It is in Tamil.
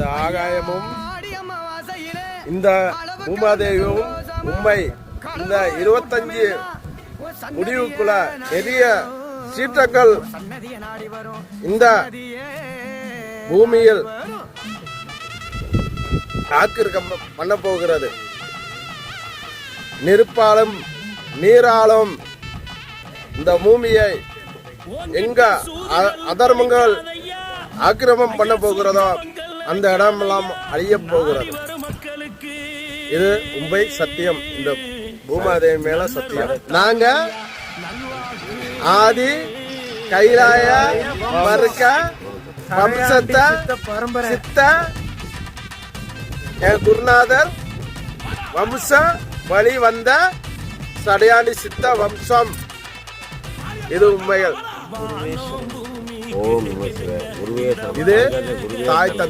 இந்த ஆகாயமும் இந்த பூமாதேவியும் உண்மை இந்த இருபத்தஞ்சு முடிவுக்குள்ள நிறைய சீற்றங்கள் இந்த பூமியில் ஆக்கிரகம் பண்ண போகிறது. நெருப்பாலும் நீராலும் இந்த பூமியை எங்க அதர்மங்கள் ஆக்கிரமம் பண்ண போகிறதோ அந்த இடமெல்லாம் அழிய போகிறது. இது உண்மை சத்தியம். இந்த பூமாதேவி மேல சத்தியம். நாங்க ஆதி கைலாய மறுக்க வம்சத்தை சித்த என் குருநாதர் வம்ச வழி வந்த சடையாண்டி சித்த வம்சம். இது உண்மைகள். இது தாய் தந்தை